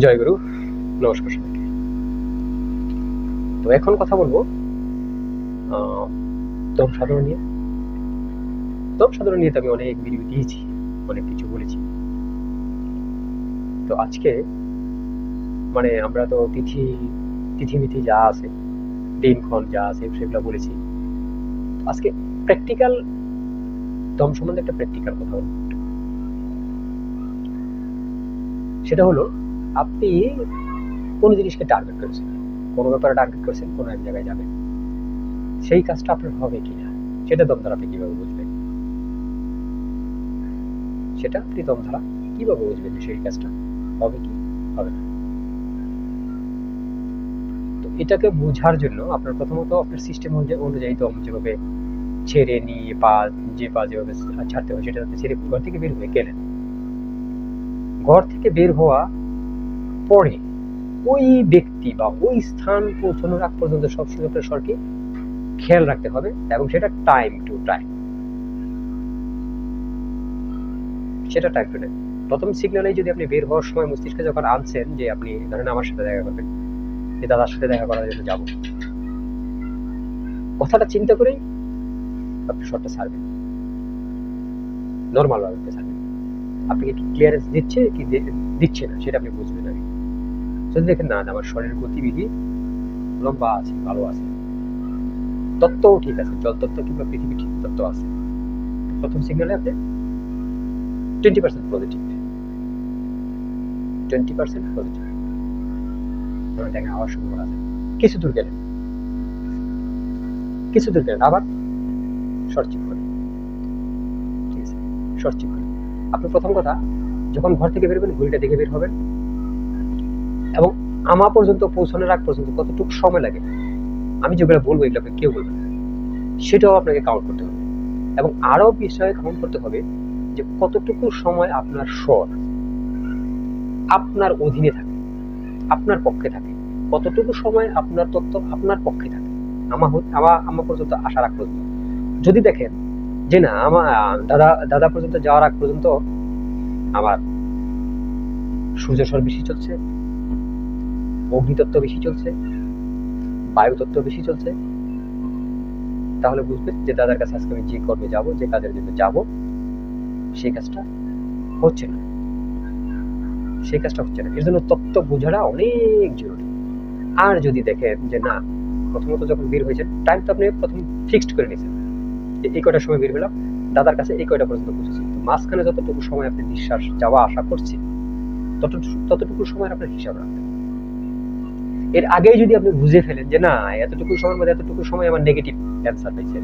জয় গুরু, নমস্কার তো এখন কথা বলব দম সাধনা নিয়ে। দম সাধনা নিয়ে তো আমি অনেক ভিডিও দিয়েছি, অনেক কিছু বলেছি। তো আজকে মানে আমরা তো তিথি তিথি মিথি যা আছে দিনক্ষণ যা আছে, সেগুলো বলেছি। আজকে প্র্যাকটিক্যাল দম সম্বন্ধে একটা প্র্যাকটিক্যাল কথা বলব। সেটা হলো আপনি কোনো জিনিসকে টার্গেট করেছেন? কোনো ব্যাপারে টার্গেট করেছেন? কোনো এক জায়গায় যাবেন? সেই কাজটা আপনার হবে কিনা? সেটা দম দ্বারা আপনি কীভাবে বুঝবেন? সেটা আপনি দম দ্বারা কীভাবে বুঝবেন সেই কাজটা হবে কি? হবে না। তো এটাকে বোঝার জন্য আপনার প্রথমত আপনার সিস্টেম অনুযায়ী দম যেভাবে ছেড়ে নিয়ে পা, যে পা যেভাবে ছাড়তে হয় সেটা ছেড়ে ঘর থেকে বের হয়ে গেলেন। ঘর থেকে বের হওয়া পরে ওই ব্যক্তি বা ওই স্থান পৌঁছানোর আগ পর্যন্ত সবসময় আপনার স্বরকে খেয়াল রাখতে হবে এবং সেটা টাইম টু টাইম সেটা টাইম টু টাইম প্রথম সিগন্যালে যদি আপনি বের হওয়ার সময় মস্তিষ্কে যখন আনছেন যে আপনি ধরেন আমার সাথে দেখা করবেন, যে দাদার সাথে দেখা করার জন্য যাব। কথাটা চিন্তা করেই আপনি শর্টটা ছাড়বেন। নর্মাল ভাবে ছাড়বেন। আপনি কি ক্লিয়ারেন্স দিচ্ছে কি দিচ্ছে না, সেটা আপনি বুঝবেন যদি দেখেন না আমার শরীরের গতিবিধি লম্বা আছে, ভালো আছে। তত্ত্বও ঠিক আছে, জল তত্ত্ব কিংবা পৃথিবী ঠিক তত্ত্ব আছে। প্রথম সিগন্যালে আপনি twenty percent positive twenty percent positive দেখা হওয়ার সম্ভাবনা আছে। কিছু দূর গেলেন। কিছু দূর গেলেন, আবার শর্ট চিপ করেন ঠিক আছে শর্ট চিপ করেন আপনি প্রথম কথা, যখন ঘর থেকে বেরোবেন ঘড়িটা দেখে বের হবেন। এবং আমা পর্যন্ত পৌঁছানোর আগ পর্যন্ত কতটুকু সময় লাগে, আমি যেগুলো বলব এগুলো কেউ বলবে সেটাও আপনাকে কাউন্ট করতে হবে। এবং আরও বিষয়ে কাউন্ট করতে হবে যে কতটুকু সময় আপনার স্বর আপনার অধীনে থাকে, আপনার পক্ষে থাকে। কতটুকু সময় আপনার তত্ত্ব আপনার পক্ষে থাকে। আমা আমা আমা পর্যন্ত আসার আগ পর্যন্ত। যদি দেখেন যে না আমার দাদা দাদা পর্যন্ত যাওয়ার আগ পর্যন্ত আমার সূর্য স্বর বেশি চলছে অগ্নিতত্ত্ব বেশি চলছে বায়ুতত্ত্ব বেশি চলছে, তাহলে বুঝবেন যে দাদার কাছে আজকে আমি যে কর্মে যাব, যে কাজের জন্য যাব সেই কাজটা হচ্ছে না। সেই কাজটা হচ্ছে না। এর জন্য তত্ত্ব বোঝাটা অনেক জরুরি। আর যদি দেখেন যে না, প্রথমত যখন বের হয়েছেন টাইম তো আপনি প্রথম ফিক্সড করে নিয়েছেন। যে এই কয়টার সময় বের হলাম, দাদার কাছে এই কয়টা পর্যন্ত পৌঁছেছি। তো মাঝখানে যতটুকু সময় আপনি নিঃশ্বাস যাওয়া আশা করছেন, ততটুকু ততটুকু সময় আপনার হিসাব হবে। এর আগেই যদি আপনি বুঝে ফেলেন যে না, এতটুকু সময়ের মধ্যে এতটুকু সময় আমার নেগেটিভ অ্যান্সার পাইছে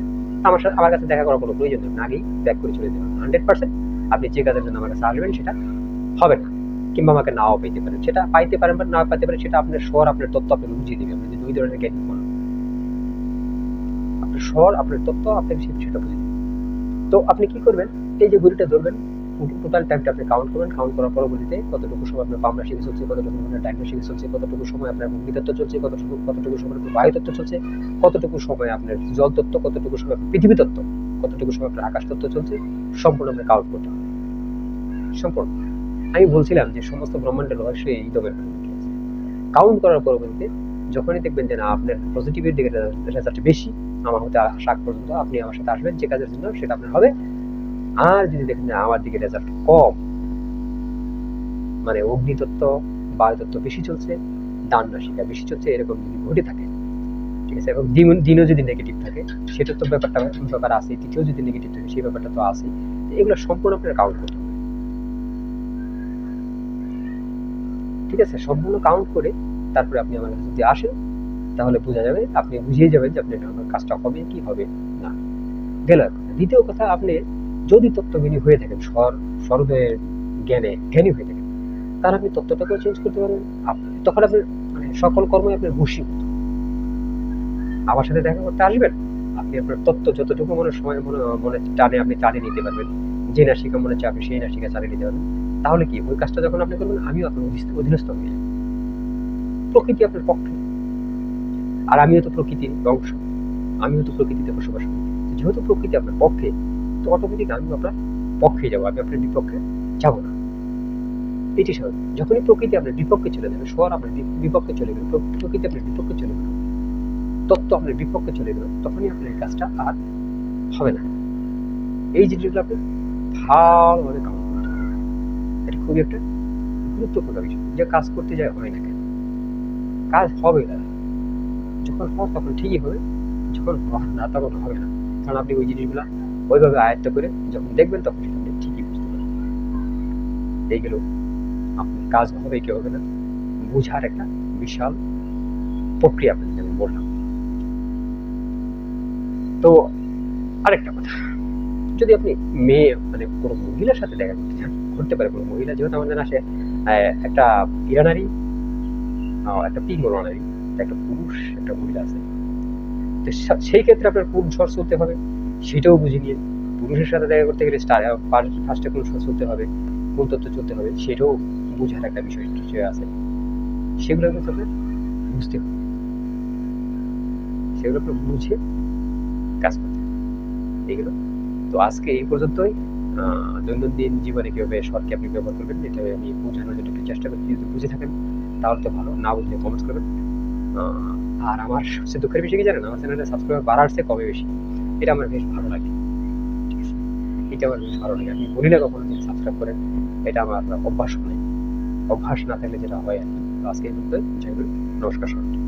আমার সাথে আমার কাছে দেখা করার কোনো প্রয়োজন নেই। আগেই ব্যাক করে চলে যাবেন। হান্ড্রেড পার্সেন্ট আপনি যে কাজের জন্য আমার কাছে আসবেন সেটা হবে না। কিংবা আমাকে নাও পেতে পারেন। সেটা পাইতে পারেন বা না পাইতে পারেন, সেটা আপনার স্বর, আপনার তত্ত্ব আপনাকে বুঝিয়ে দেবে। আপনি দুই ধরনের জ্ঞানী হন। আপনার স্বর, আপনার তত্ত্ব আপনাকে সেটা বুঝিয়ে দেবে তো আপনি কি করবেন? এই যে ঘড়িটা ধরবেন টোটাল টাইমটা আপনি কাউন্ট করবেন। কাউন্ট করার পরবর্তীতে কতটুকু সময় আপনার পামরা শিখে চলছে, কতটুকু আপনার শিখে চলছে, কতটুকু সময় আপনার ভূমিতত্ত্ব চলছে, কতটুকু কতটুকু সময় আপনার বায়ুতত্ত্ব চলছে, কতটুকু সময় আপনার জল তত্ত্ব, কতটুকু সময় আপনার পৃথিবী তত্ত্ব, কতটুকু সময় আপনার আকাশ তত্ত্ব চলছে, সম্পূর্ণ আপনি কাউন্ট করতে হবে সম্পূর্ণ। আমি বলছিলাম যে সমস্ত ব্রহ্মাণ্ডের রহস্য এই দমের কাউন্ট করার পরবর্তীতে যখনই দেখবেন যে না, আপনার পজিটিভের দিকে রেজাল্ট বেশি, আমার হতে আসা আগ পর্যন্ত আপনি আমার সাথে আসবেন, যে কাজের জন্য সেটা আপনার হবে। আর যদি দেখেন আমার দিকে রেজাল্ট কম মানে অগ্নিতত্ত্ব, বায়ুতত্ত্ব বেশি চলছে দান রাশিকা বেশি চলছে, এরকম যদি ঘটে থাকে, ঠিক আছে, এবং দিন, দিনও যদি নেগেটিভ থাকে সেটা তো ব্যাপারটা, ব্যাপার আছে তৃতীয় যদি নেগেটিভ থাকে, সেই ব্যাপারটা তো আছে এগুলো সম্পূর্ণ আপনার কাউন্ট করতে হবে ঠিক আছে, সম্পূর্ণ কাউন্ট করে তারপরে আপনি আমার কাছে যদি আসেন, তাহলে বোঝা যাবে, আপনি বুঝিয়ে যাবেন যে আপনি কাজটা হবে কি, হবে না গেল। দ্বিতীয় কথা, আপনি যদি তত্ত্বজ্ঞানী হয়ে থাকেন, স্বর স্বরোদয়ের জ্ঞানে জ্ঞানী হয়ে থাকেন, তাহলে আপনি তত্ত্বটাকেও চেঞ্জ করতে পারবেন আপ- তখন আপনি মানে সকল কর্মই আপনার বশীভূত আমার সাথে দেখা করতে আসবেন, আপনি আপনার তত্ত্ব যতটুকু মনে সময় মনে মনে টানে আপনি টানে নিতে পারবেন। যে নাসিকা মনে চাপে, সেই নাসিকা চালিয়ে নিতে পারবেন। তাহলে কি, ওই কাজটা যখন আপনি করবেন, আমিও আপনার অধীনস্থ হয়ে যাব প্রকৃতি আপনার পক্ষে। আর আমিও তো প্রকৃতির অংশ। আমিও তো প্রকৃতিতে বসবাস করি। যেহেতু প্রকৃতি আপনার পক্ষে তো অটোমেটিক আমি আপনার পক্ষে যাব, আমি আপনার বিপক্ষে যাব না। এটি স্বাভাবিক। যখনই প্রকৃতি আপনার বিপক্ষে চলে যাবে স্বর আপনার বিপক্ষে চলে গেল প্রকৃতি আপনার বিপক্ষে চলে গেল, তত্ত্ব আপনার বিপক্ষে চলে গেল, তখনই আপনার এই কাজটা আর হবে না। এই জিনিসগুলো আপনি ভালোভাবে কাউন্ট করতে হবে। এটা খুবই একটা গুরুত্বপূর্ণ বিষয়। যে কাজ করতে যায় হয় না কেন। কাজ হবে না। যখন হয় তখন ঠিকই হবে, যখন হয় না তখন হবে না। কারণ আপনি ওই জিনিসগুলো ওইভাবে আয়ত্ত করে যখন দেখবেন তখন আপনি ঠিকই বুঝতে পারবেন। এইগুলো আপনার কাজ হবে কি হবে না, বোঝার একটা বিশাল প্রক্রিয়া আপনাকে আমি বললাম। তো আরেকটা কথা, যদি আপনি মেয়ে মানে কোনো মহিলার সাথে দেখা করতে চান করতে পারে কোনো মহিলা, যেহেতু আমাদের আসে একটা ইরানারি একটা পিঙ্গল নারী, একটা পুরুষ, একটা মহিলা আছে। তো সেই ক্ষেত্রে আপনার কোন ঝড় চলতে হবে সেটাও বুঝে নিয়ে পুরুষের সাথে দেখা করতে গেলে স্টার ফার্স্টে কোন ঝড় চলতে হবে, কোন তথ্য চলতে হবে, সেটাও বোঝার একটা বিষয় বিষয় আছে। সেগুলো কিন্তু আপনার বুঝতে হবে। সেগুলো আপনার বুঝে কাজ করতে হবে। এগুলো তো আজকে এই পর্যন্তই। দৈনন্দিন জীবনে কীভাবে শর্টকে আপনি ব্যবহার করবেন, এটা আমি বোঝানোর জন্য একটু চেষ্টা করছি যদি বুঝে থাকেন, তাহলে তো ভালো, না বুঝলে কমেন্টস করবেন। আর আমার সবচেয়ে দুঃখের বিষয় কি জানেন? আমার চ্যানেলে সাবস্ক্রাইবার বাড়াচ্ছে কমে বেশি। এটা আমার বেশ ভালো লাগে। এটা আমার বেশ ভালো লাগে। আমি বলি না কখনো সাবস্ক্রাইব করেন, এটা আমার অভ্যাস নেই অভ্যাস না থাকলে যেটা হয় আর কি আজকে এই। নমস্কার সবাইকে।